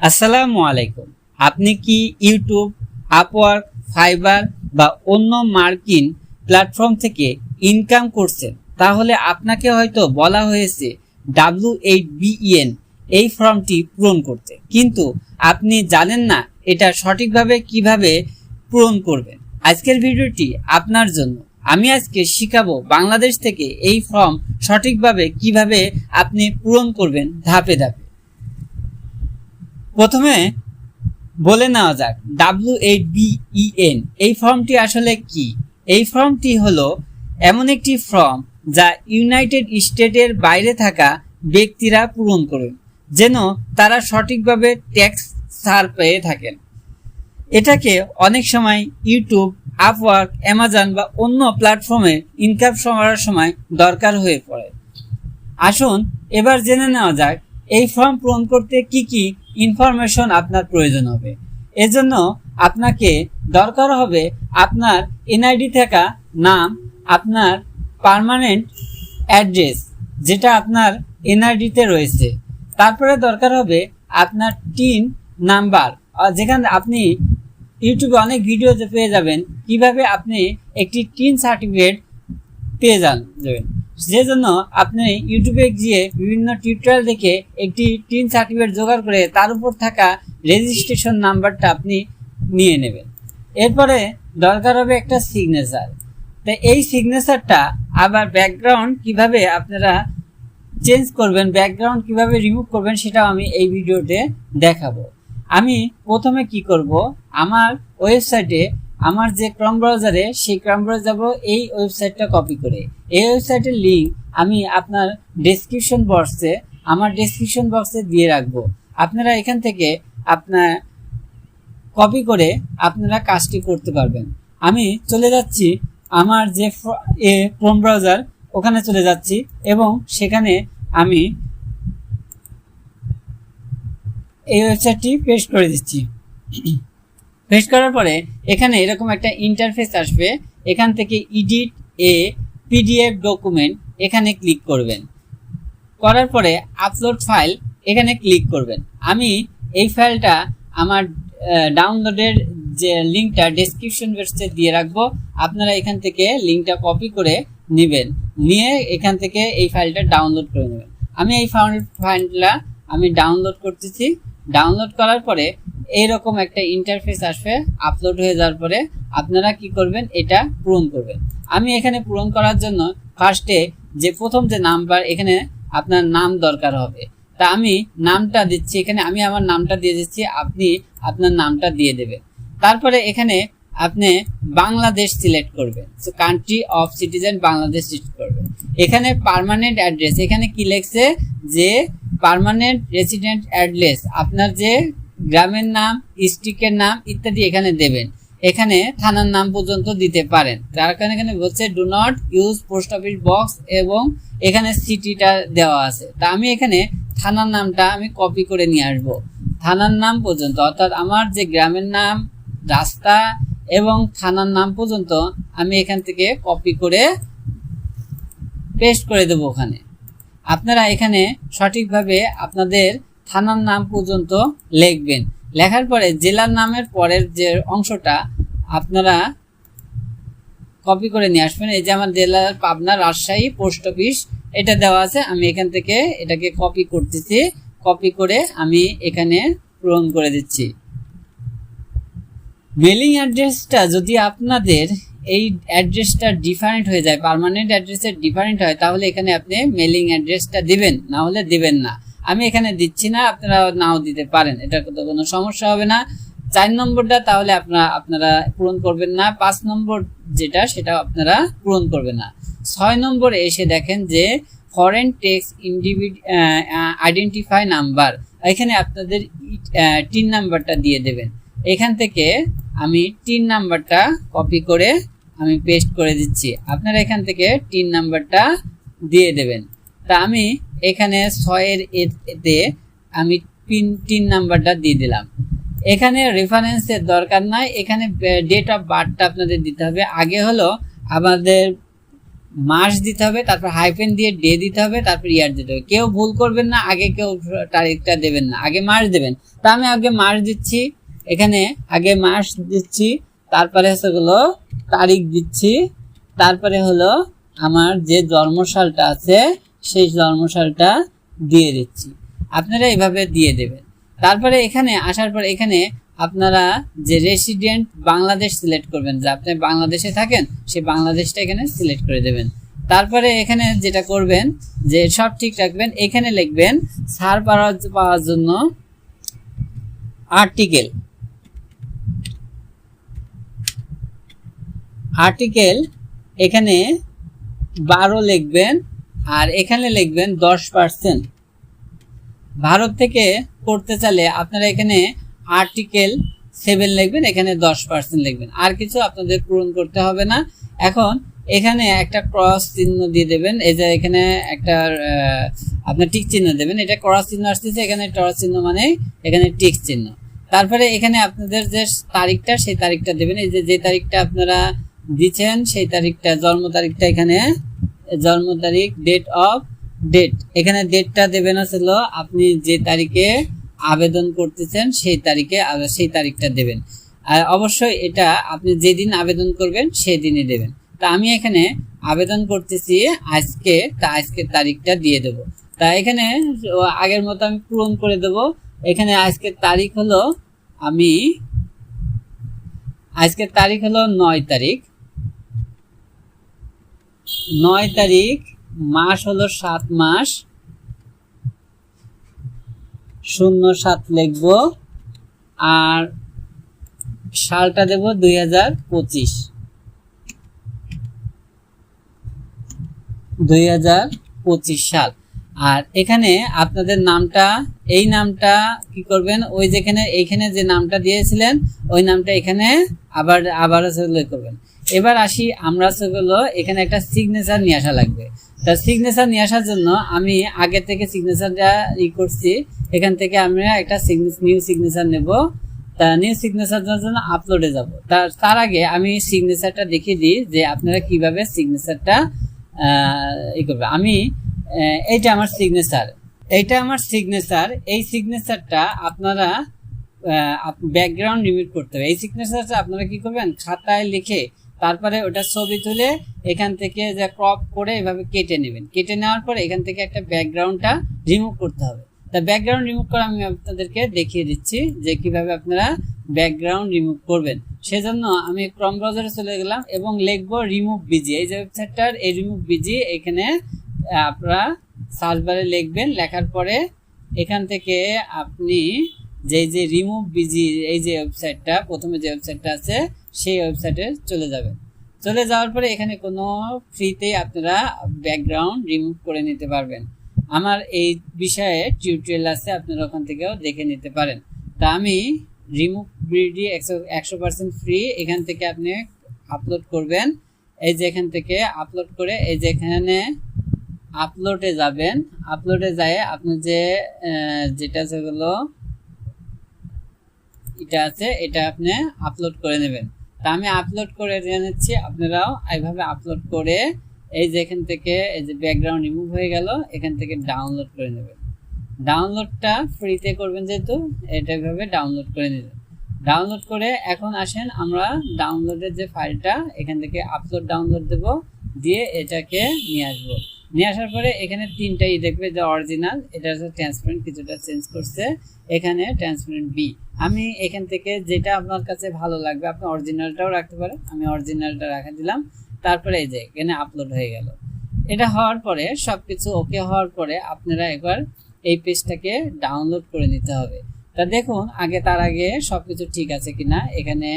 আসসালামু আলাইকুম। আপনি কি ইউটিউব, আপওয়ার্ক, ফাইবার বা অন্য মার্কিন প্ল্যাটফর্ম থেকে ইনকাম করছেন? তাহলে আপনাকে হয়তো বলা হয়েছে ডাব্লিউ এইট বিইএন এই ফর্মটি পূরণ করতে। কিন্তু আপনি জানেন না এটা সঠিকভাবে কীভাবে পূরণ করবেন। আজকের ভিডিওটি আপনার জন্য। আমি আজকে শিখাবো বাংলাদেশ থেকে এই ফর্ম সঠিকভাবে কীভাবে আপনি পূরণ করবেন ধাপে ধাপে। প্রথমে বলে নেওয়া যাক ডাব্লিউ এইট বিইএন এই ফর্মটি আসলে কি? এই ফর্মটি হলো এমন একটি ফর্ম যা ইউনাইটেড স্টেটের বাইরে থাকা ব্যক্তিরা পূরণ করেন, যেন তারা সঠিকভাবে ট্যাক্স ছাড় পেয়ে থাকেন। এটাকে অনেক সময় ইউটিউব, আপওয়ার্ক, অ্যামাজন বা অন্য প্ল্যাটফর্মে ইনকাম করার সময় দরকার হয়ে পড়ে। আসুন এবার জেনে নেওয়া যাক, এই ফর্ম পূরণ করতে কি কি ইনফরমেশন আপনার প্রয়োজন হবে। এজন্য আপনাকে দরকার হবে আপনার এনআইডি থাকা নাম, আপনার পার্মানেন্ট অ্যাড্রেস, যেটা আপনার এনআইডিতে রয়েছে। তারপরে দরকার হবে আপনার টিন নাম্বার। যেখানে আপনি ইউটিউবে অনেক ভিডিওতে পেয়ে যাবেন, কীভাবে আপনি একটি টিন সার্টিফিকেট পেয়ে যান যাবেন। যে জন্য আপনি ইউটিউবে গিয়ে বিভিন্ন টিউটোরিয়াল দেখে একটি টিন সার্টিফিকেট জোগাড় করে তার উপর থাকা রেজিস্ট্রেশন নাম্বারটা আপনি নিয়ে নেবেন। এরপরে দরকার হবে একটা সিগনেচার তো এই সিগনেচারটা আবার ব্যাকগ্রাউন্ড কীভাবে আপনারা চেঞ্জ করবেন ব্যাকগ্রাউন্ড কীভাবে রিমুভ করবেন সেটাও আমি এই ভিডিওতে দেখাবো। আমি প্রথমে কি করব? আমার ওয়েবসাইটে আমার যে ক্রম ব্রাউজারে সেই ক্রম ব্রাউজার যাব, এই ওয়েবসাইটটা কপি করে। এই ওয়েবসাইটের লিঙ্ক আমি আপনার ডেসক্রিপশন বক্সে আমার ডেসক্রিপশন বক্সে দিয়ে রাখব। আপনারা এখান থেকে আপনার কপি করে আপনারা কাজটি করতে পারবেন। আমি চলে যাচ্ছি আমার যে ক্রোম ব্রাউজার ওখানে চলে যাচ্ছি এবং সেখানে আমি এই ওয়েবসাইটটি পেস্ট করে দিচ্ছি। পেস্ট করার পরে এখানে এরকম একটা ইন্টারফেস আসবে। এখান থেকে ইডিট এ পিডিএফ ডকুমেন্ট এখানে ক্লিক করবেন। করার পরে আপলোড ফাইল এখানে ক্লিক করবেন। আমি এই ফাইলটা আমার ডাউনলোডের যে লিঙ্কটা ডেসক্রিপশন বক্সে দিয়ে রাখব। আপনারা এখান থেকে লিঙ্কটা কপি করে নেবেন। নিয়ে এখান থেকে এই ফাইলটা ডাউনলোড করে নেবেন। আমি এই ফাইলটা আমি ডাউনলোড করতেছি। ডাউনলোড করার পরে এইরকম একটা ইন্টারফেস আসবে আপলোড হয়ে যাওয়ার পরে আপনারা কি করবেন? এটা পূরণ করবেন। আমি এখানে পূরণ করার জন্য ফার্স্টে যে প্রথম যে নাম্বার এখানে আপনার নাম দরকার হবে। তা আমি নামটা দিচ্ছি, এখানে আমি আমার নামটা দিয়ে দিচ্ছি, আপনি আপনার নামটা দিয়ে দেবেন। তারপরে এখানে আপনি বাংলাদেশ সিলেক্ট করবেন। Country of citizen Bangladesh select করবেন। এখানে পার্মানেন্ট অ্যাড্রেস এখানে কি লেখছে? যে পার্মানেন্ট রেসিডেন্ট অ্যাড্রেস আপনার যে গ্রামের নাম স্ট্রিক্টের নাম ইত্যাদি এখানে দেবেন। এখানে থানার নাম পর্যন্ত দিতে পারেন। তার কারণে এখানে বলছে do not use post office box এবং এখানে সিটিটা দেওয়া আছে। তা আমি এখানে থানার নামটা আমি কপি করে নিয়ে আসব। থানার নাম পর্যন্ত, অর্থাৎ আমার যে গ্রামের নাম, রাস্তা এবং থানার নাম পর্যন্ত আমি এখান থেকে কপি করে পেস্ট করে দেবো ওখানে। আপনারা এখানে সঠিকভাবে আপনাদের থানার নাম পর্যন্ত লিখবেন। লেখার পরে জেলার নামের পরের যে অংশটা আপনারা কপি করে নিয়ে আসবেন। এই যে আমার জেলার পাবনা রাজশাহী পোস্ট অফিস, এটা দেওয়া আছে। আমি এখান থেকে এটাকে কপি করতেছি। কপি করে আমি এখানে পূরণ করে দিচ্ছি। মেলিং অ্যাড্রেসটা যদি আপনাদের এই অ্যাড্রেসটা ডিফারেন্ট হয়ে যায় পার্মানেন্ট অ্যাড্রেসের ডিফারেন্ট হয়, তাহলে এখানে আপনি মেলিং অ্যাড্রেসটা দিবেন। না হলে দিবেন না। আমি এখানে দিচ্ছি না, আপনারা নাও দিতে পারেন এটা তো কোনো সমস্যা হবে না। চার নম্বরটা তাহলে আপনারা আপনারা পূরণ করবেন না, পাঁচ নম্বর যেটা সেটা আপনারা পূরণ করবেন না। ছয় নম্বরে এসে দেখেন যে foreign tax individual identify number এখানে আপনাদের টিন নাম্বারটা দিয়ে দেবেন। এখান থেকে আমি টিন নাম্বারটা কপি করে আমি পেস্ট করে দিচ্ছি। আপনারা এখান থেকে টিন নাম্বারটা দিয়ে দেবেন। তা আমি এখানে ছয়ের এতে আমি তিন তিন নাম্বারটা দিয়ে দিলাম। এখানে রেফারেন্সের দরকার নাই। এখানে ডেট অফ বার্থটা আপনাদের দিতে হবে। আগে হলো আমাদের মাস দিতে হবে, তারপর হাইফেন দিয়ে ডে দিতে হবে, তারপর ইয়ার দিতে হবে। কেউ ভুল করবেন না, আগে কেউ তারিখটা দেবেন না। আগে মাস দেবেন। তা আমি আগে মাস দিচ্ছি, এখানে আগে মাস দিচ্ছি, তারপরে হলো তারিখ দিচ্ছি, তারপরে হলো আমার যে জন্মসালটা আছে সেই জন্মসালটা দিয়ে দিচ্ছি। আপনারা এভাবে দিয়ে দেবেন। তারপরে এখানে আসার পর এখানে আপনারা যে রেসিডেন্ট বাংলাদেশ সিলেক্ট করবেন, যে আপনি বাংলাদেশে থাকেন সেই বাংলাদেশটা এখানে সিলেক্ট করে দেবেন। তারপরে এখানে যেটা করবেন, যে সব ঠিক রাখবেন, এখানে লিখবেন সার পাওয়ার জন্য আর্টিকেল আর্টিকেল এখানে বারো লিখবেন আর এখানে লিখবেন দশ পার্সেন্ট ভারত থেকে করতে চাইলে আপনারা এখানে আর্টিকেল সেভেন লিখবেন, এখানে দশ পার্সেন্ট লিখবেন। আর কিছু আপনাদের পূরণ করতে হবে না। এখন এখানে একটা ক্রস চিহ্ন দিয়ে দেবেন, এই যে এখানে একটা আপনার টিক চিহ্ন দেবেন। এটা ক্রস চিহ্ন আসতেছে, এখানে ক্রস চিহ্ন মানে এখানে টিক চিহ্ন। তারপরে এখানে আপনাদের যে তারিখটা, সেই তারিখটা দেবেন। এই যে যে তারিখটা আপনারা দিচ্ছেন, সেই তারিখটা, জন্ম তারিখটা এখানে জন্ম তারিখ ডেট অফ ডেট এখানে ডেটটা দেবেন হলো আপনি যে তারিখে আবেদন করতেছেন সেই তারিখে সেই তারিখটা দেবেন। আর অবশ্যই এটা আপনি যেদিন আবেদন করবেন সেই দিনই দেবেন। তা আমি এখানে আবেদন করতেছি আজকে, তা আজকের তারিখটা দিয়ে দেব। তা এখানে আগের মতো আমি পূরণ করে দেব। এখানে আজকের তারিখ হলো আমি, আজকের তারিখ হলো নয় তারিখ। নয় তারিখ, মাস হলো সাত মাস। শূন্য সাত লিখব। আর সালটা দেব দুই হাজার পঁচিশ। দুই হাজার পঁচিশ সাল। আর এখানে আপনাদের নামটা, এই নামটা কি করবেন? ওই যেখানে, এইখানে যে নামটা দিয়েছিলেন, ওই নামটা এখানে আবার আবার করবেন। এবার আসি আমরা সেগুলো, এখানে একটা সিগনেচার নিয়ে আসা লাগবে। তা সিগনেচার নিয়ে আসার জন্য আমি আগে থেকে সিগনেচারটা ই করছি, এখান থেকে আমরা একটা নিউ সিগনেচার নেব। তা নিউ সিগনেচার জন্য আপলোডে যাব। তার তার আগে আমি সিগনেচারটা দেখিয়ে দিই যে আপনারা কীভাবে সিগনেচারটা ই করবে। আমি এইটা আমার সিগনেচার এইটা আমার সিগনেচার এই সিগনেচারটা আপনারা ব্যাকগ্রাউন্ড রিমিট করতে হবে। এই সিগনেচারটা আপনারা কি করবেন? খাতায় লিখে তারপরে ওটা ছবি তুলে এখান থেকে যে ক্রপ করে এভাবে কেটে নেবেন। কেটে নেওয়ার পরে এখান থেকে একটা ব্যাকগ্রাউন্ডটা রিমুভ করতে হবে। তা ব্যাকগ্রাউন্ড রিমুভ করে আমি আপনাদেরকে দেখিয়ে দিচ্ছি যে কীভাবে আপনারা ব্যাকগ্রাউন্ড রিমুভ করবেন। সেজন্য আমি ক্রম ব্রাউজারে চলে গেলাম এবং লিখব রিমুভ বিজি এই যে ওয়েবসাইটটার এই রিমুভ বিজি এখানে আপনারা সার্চ বারে লিখবেন। লেখার পরে এখান থেকে আপনি যে যে রিমুভ বিজি এই যে ওয়েবসাইটটা প্রথমে যে ওয়েবসাইটটা আছে সেই ওয়েবসাইটে চলে যাবেন চলে যাওয়ার পরে এখানে কোনো ফ্রিতে আপনারা ব্যাকগ্রাউন্ড রিমুভ করে নিতে পারবেন। আমার এই বিষয়ে টিউটোরিয়াল আছে, আপনারা ওখান থেকেও দেখে নিতে পারেন। তা আমি রিমুভ বিডি একশো একশো পার্সেন্ট ফ্রি এখান থেকে আপনি আপলোড করবেন। এই যে এখান থেকে আপলোড করে এই যে এখানে আপলোডে যাবেন। আপলোডে যায় আপনি যে যেটা যেগুলো এটা আছে, এটা আপনি আপলোড করে নেবেন। তা আমি আপলোড করে নিচ্ছি। আপনারাও এইভাবে আপলোড করে এই যে এখান থেকে এই যে ব্যাকগ্রাউন্ড রিমুভ হয়ে গেল, এখান থেকে ডাউনলোড করে নেবেন। ডাউনলোডটা ফ্রিতে করবেন যেহেতু, এটা এইভাবে ডাউনলোড করে নেবেন। ডাউনলোড করে এখন আসেন, আমরা ডাউনলোডের যে ফাইলটা এখান থেকে আপলোড ডাউনলোড দেব, দিয়ে এটাকে নিয়ে আসব। নিয়ে আসার পরে এখানে তিনটাই দেখবে যে অরিজিনাল এটা হচ্ছে ট্রান্সপারেন্ট কিছুটা চেঞ্জ করছে। এখানে ট্রান্সপারেন্ট বি আমি এখান থেকে যেটা আপনার কাছে ভালো লাগবে, আপনি অরিজিনালটাও রাখতে পারেন, আমি অরিজিনালটা রাখা দিলাম। তারপরে এই যে, এখানে আপলোড হয়ে গেল। এটা হওয়ার পরে সব কিছু ওকে হওয়ার পরে আপনারা একবার এই পেজটাকে ডাউনলোড করে নিতে হবে। তা দেখুন, আগে তার আগে সব কিছু ঠিক আছে কিনা, এখানে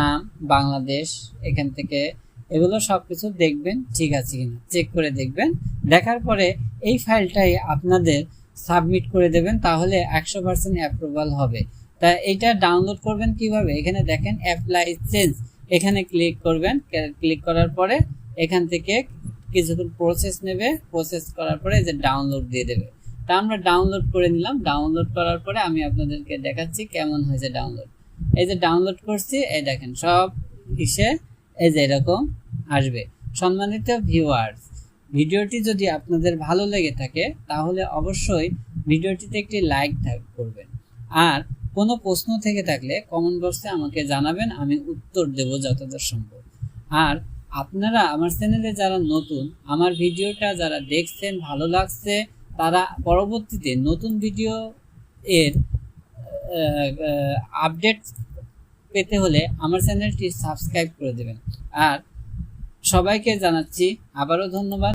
নাম, বাংলাদেশ, এখান থেকে এগুলো সব কিছু দেখবেন, ঠিক আছে কিনা? চেক করে দেখবেন। দেখার পরে এই ফাইলটাই আপনাদের সাবমিট করে দেবেন, তাহলে একশো পার্সেন্ট অ্যাপ্রুভাল হবে। তা এটা ডাউনলোড করবেন কীভাবে? এখানে দেখেন অ্যাপ্লাই চেঞ্জ এখানে ক্লিক করবেন ক্লিক করার পরে এখান থেকে কিছুক্ষণ প্রসেস নেবে প্রসেস করার পরে যে ডাউনলোড দিয়ে দেবে। তা আমরা ডাউনলোড করে নিলাম। ডাউনলোড করার পরে আমি আপনাদেরকে দেখাচ্ছি কেমন হয়েছে ডাউনলোড এই যে ডাউনলোড করছি, এই দেখেন সব ইসে এই যে এরকম আসবে। সম্মানিত ভিউয়ার্স ভিডিওটি যদি আপনাদের ভালো লেগে থাকে, তাহলে অবশ্যই ভিডিওটিতে একটি লাইক করবেন। আর কোনো প্রশ্ন থেকে থাকলে কমেন্ট বক্সে আমাকে জানাবেন, আমি উত্তর দেব যতদূর সম্ভব। আর আপনারা আমার চ্যানেলে যারা নতুন, আমার ভিডিওটা যারা দেখছেন, ভালো লাগছে, তারা পরবর্তীতে নতুন ভিডিও এর আপডেট পেতে হলে আমার চ্যানেলটি সাবস্ক্রাইব করে দেবেন। আর সবাইকে জানাচ্ছি আবারও ধন্যবাদ।